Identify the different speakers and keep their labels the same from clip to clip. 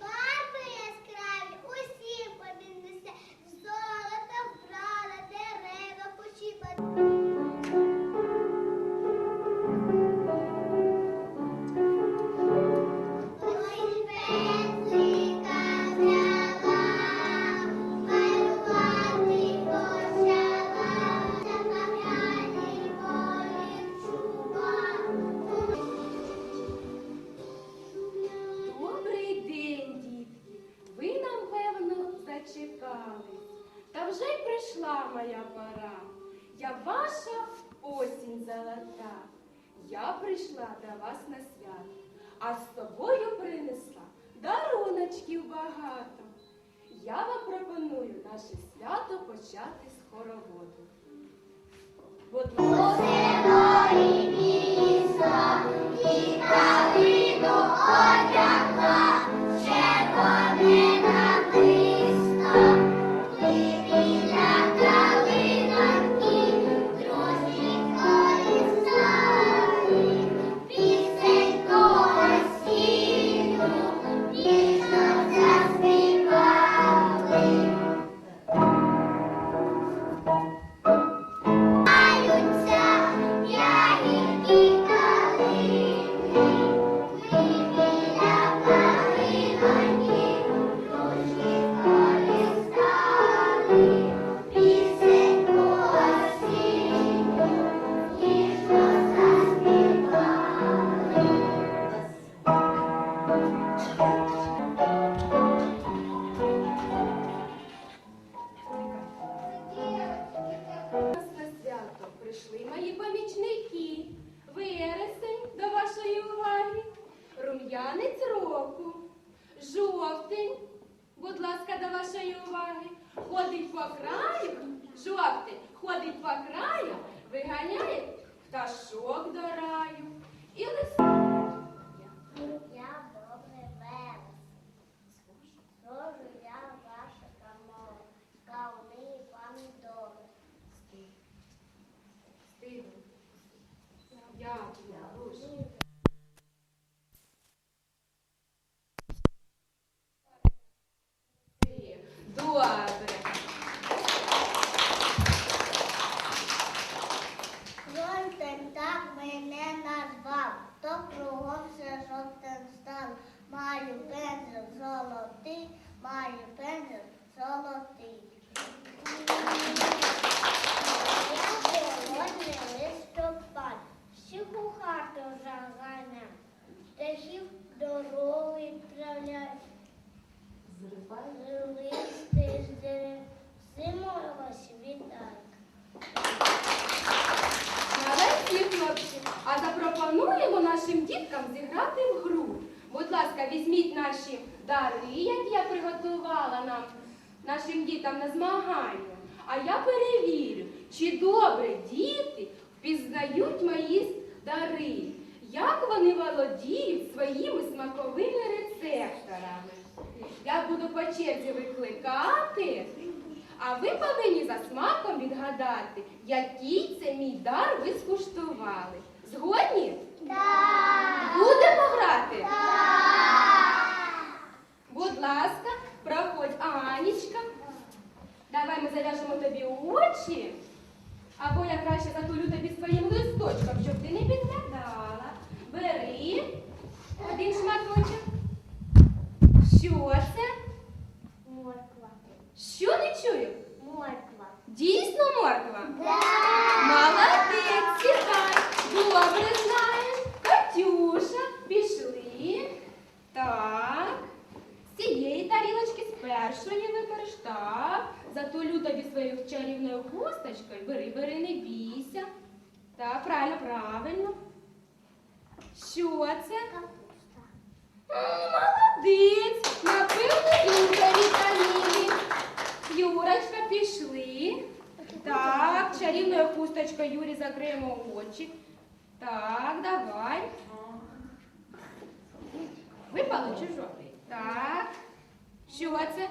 Speaker 1: Bye. Вже й прийшла моя пора. Я ваша осінь золота. Я прийшла до вас на свято, а з собою принесла даруночків багато. Я вам пропоную наше свято почати з хороводу. Будь ласка.
Speaker 2: Калину одягла,
Speaker 1: прийшли мої помічники. Вересень до вашої уваги, рум'янець року, жовтень, будь ласка, до вашої уваги. Ходить по краю, жовтень, ходить по краю, виганяє пташок до раю. І лист. Добре.
Speaker 2: Жовтень так мене назвав, то кругом все жовтим став. Маю пензел золотий, маю пензел золотий. Всіх хату заганяв, птахів дорогу відправляю. Листи з дерев, зимою
Speaker 1: хлопці. А запропонуємо нашим діткам зіграти в гру. Будь ласка, візьміть наші дари, які я приготувала нам, нашим дітям на змагання. А я перевірю, чи добре діти впізнають мої дари, як вони володіють своїми смаковими рецепторами. Я буду по черзі викликати, а ви повинні за смаком відгадати, який це мій дар ви скуштували. Згодні? Будемо грати? Будь ласка, проходь, Анічка. Давай ми зав'яжемо тобі очі. Або я краще затулю тобі своїм листочком, щоб ти не підглядала. Бери один шматочок. Що це?
Speaker 2: Морква.
Speaker 1: Що не чую?
Speaker 2: Морква.
Speaker 1: Дійсно морква? Молодець, сідай. Добре знаєш. Катюша, пішли. Так. З цієї тарілочки з першої вибереш. Так. Затулю тобі своєю чарівною хусточкою. Бери, бери, не бійся. Так, правильно, правильно. Що це?
Speaker 2: Капуста.
Speaker 1: М, Молодець! Напевно, дуже вітаміни. Юрочка, пішли. Хусточкою Юрі закриємо очі. Так, давай. Випало чи жовтий? Так. Що це?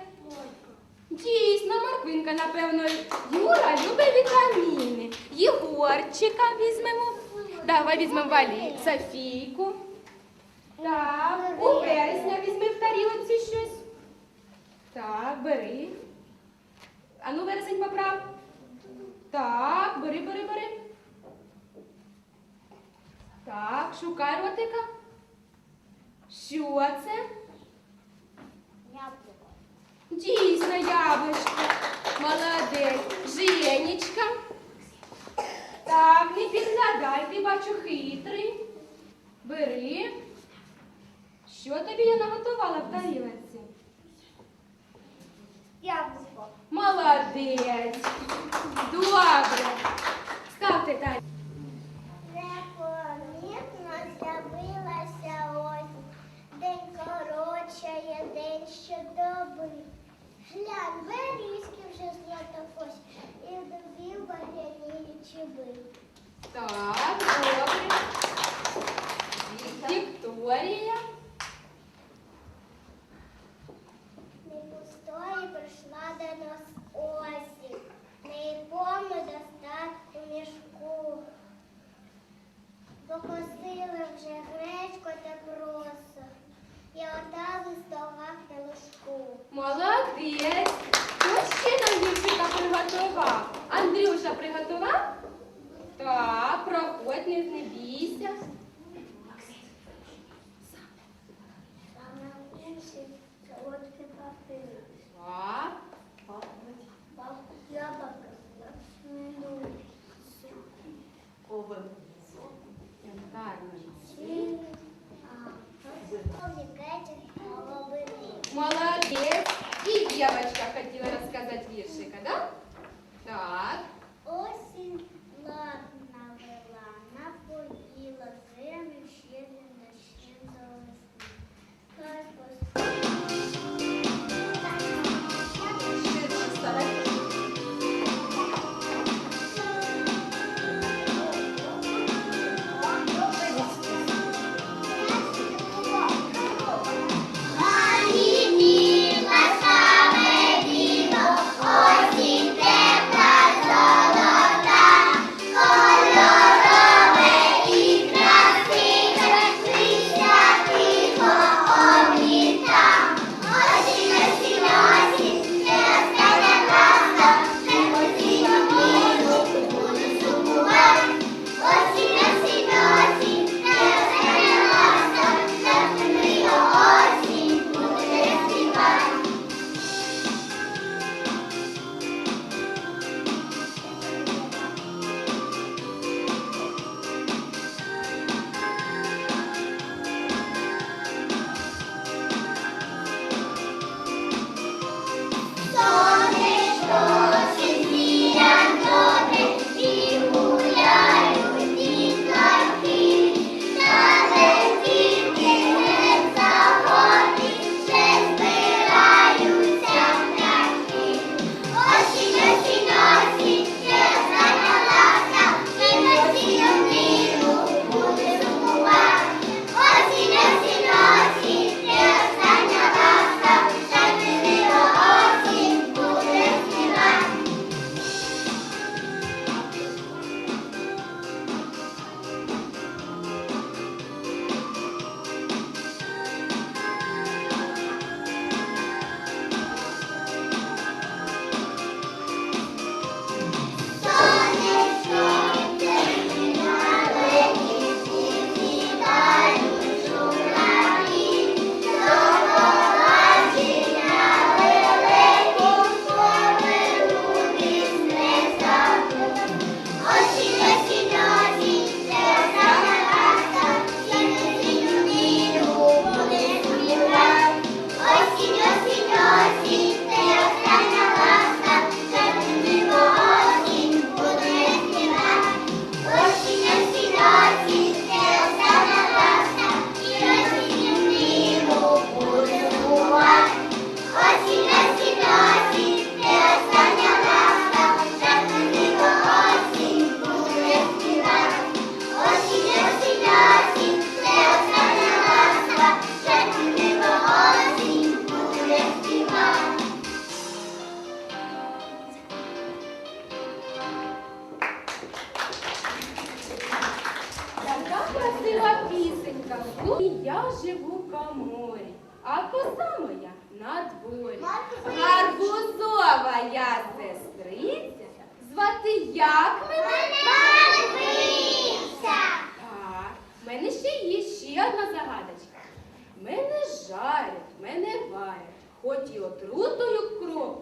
Speaker 1: Дійсно, морквинка, напевно, Юра любить вітаміни. Єгорчика візьмемо. Давай візьмемо Валі, Софійку. Так, у вересня візьми в тарілці щось. Так, бери. Ану, вересень поправ. Так, бери, бери, бери. Так, шукай ротика. Що це?
Speaker 2: Яблуко.
Speaker 1: Дійсно, яблучко. Молодець. Женечка. Так, не підглядай, ти бачу хитрий. Бери. Що тобі я наготувала в тарілці?
Speaker 2: Яблуко.
Speaker 1: Молодець. Добре. Ставте Таня.
Speaker 2: Непомітно з'явилася осінь. День коротшає, день щодоби. Глянь, берізки вже златофось, і довів багряні чуби.
Speaker 1: Так, добре. Вікторія.
Speaker 2: Не пустої прийшла до нас осінь, не повну достатку мішку. Покосили вже гречко та просо, і отали в стогах на ложку.
Speaker 1: Молодець. Хто ще нам віршика приготував? Андрюша приготував? Так, проходь, не, не бійся.
Speaker 2: Саме інші солодкі папи.
Speaker 1: Так.
Speaker 2: Яблоко смачною.
Speaker 1: Гарно. Молодець. І Як мене дивився? Так, в мене ще є ще одна загадочка. Мене жарять, мене варять, хоч і отрутою кроплю,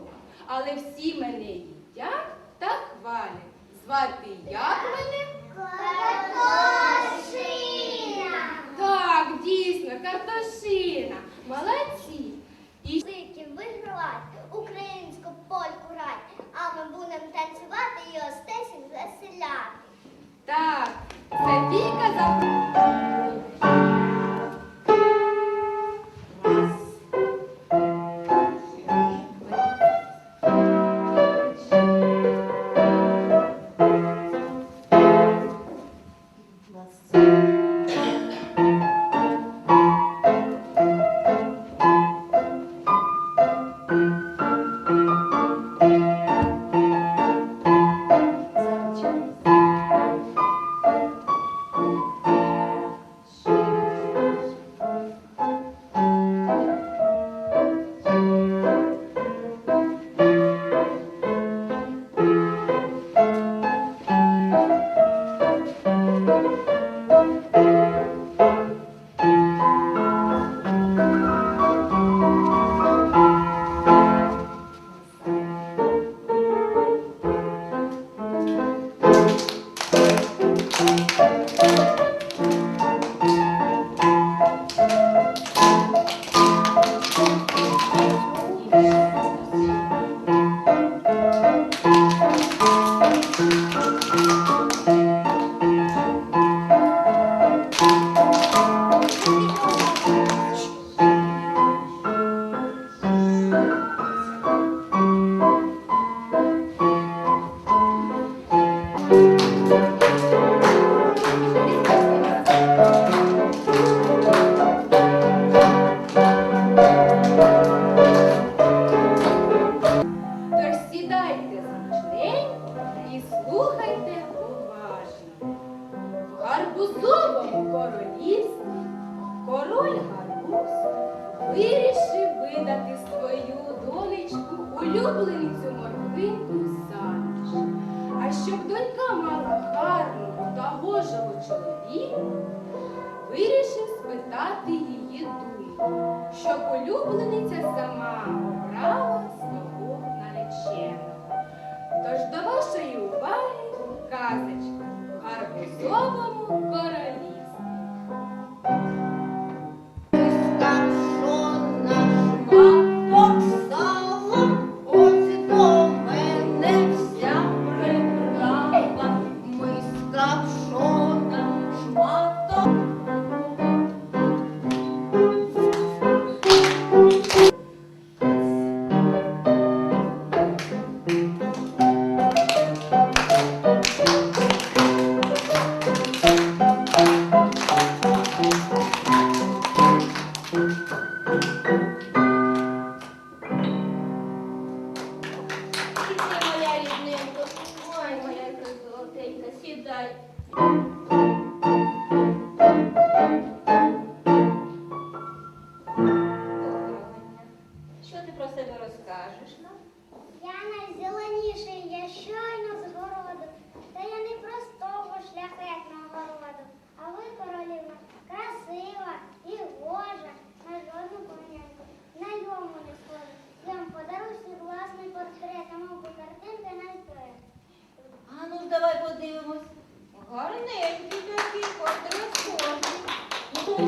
Speaker 1: але всі мене їдять та хвалять. Звати як мене? Картошина. Так, дійсно, картошина. Молодці. І...
Speaker 2: Вигравати українську польку рать а ми будемо танцювати і остесі звеселяти.
Speaker 1: Так, Софійка за...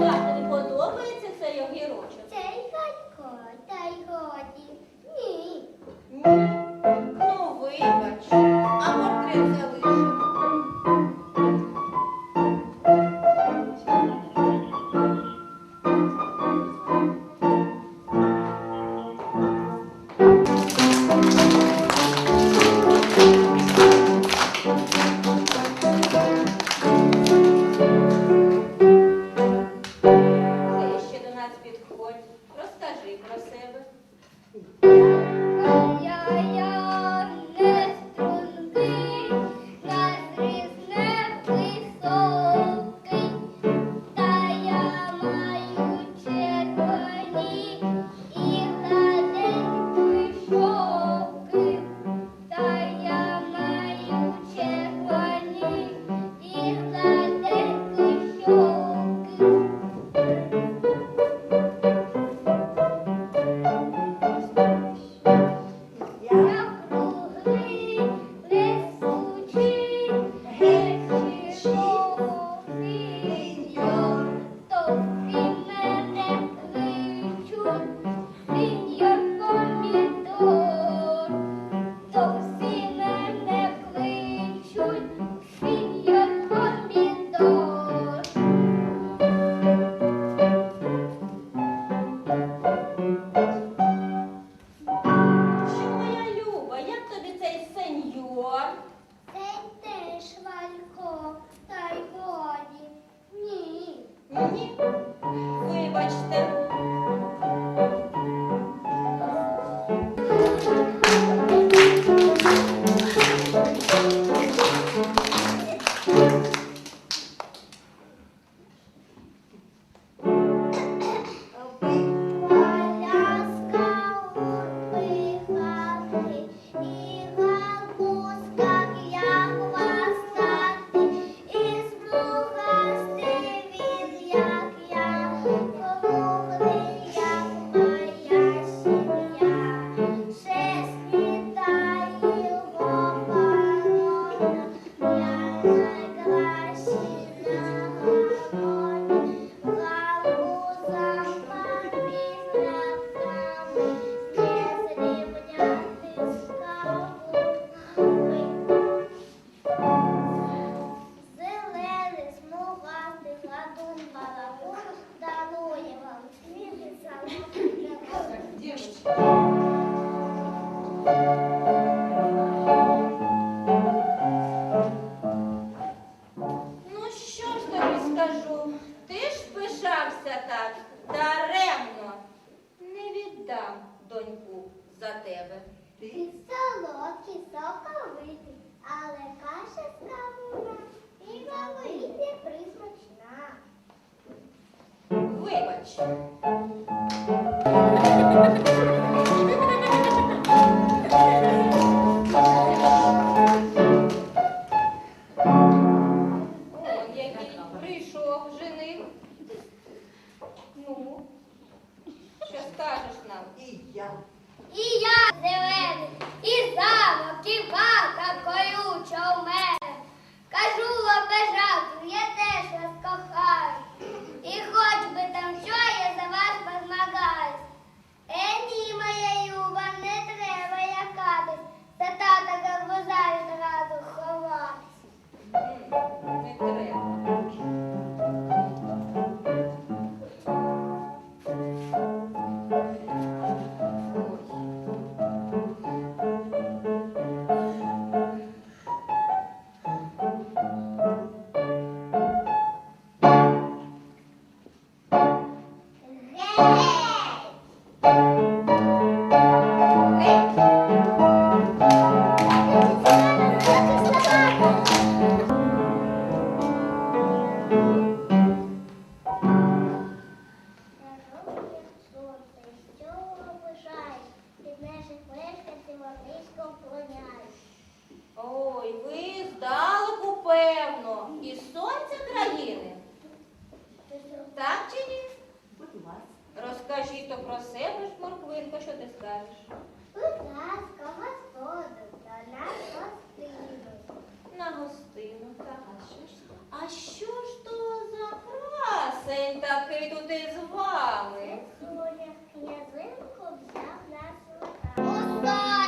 Speaker 3: Татові подобається цей огірочок?
Speaker 2: Цей гадько, та й годі. Ні. вода, он дарует вам.
Speaker 3: Двигаться, що про себе ж морквинко, що ти скажеш?
Speaker 2: Будь ласка, господу, на гостину. На гостину, так. А що
Speaker 3: ж А що ж
Speaker 2: то
Speaker 3: за красень такий тут із вами? Соня князинку взяв нас
Speaker 2: рука.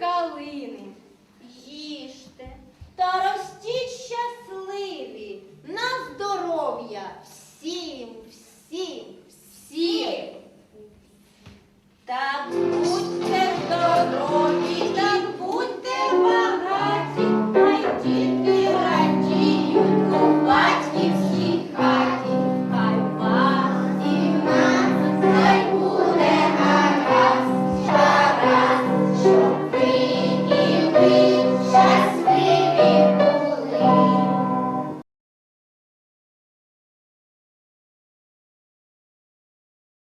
Speaker 2: калини. Їжте та ростіть щасливі
Speaker 3: на здоров'я всім, всім, всім. Так будьте здорові, так будьте вам.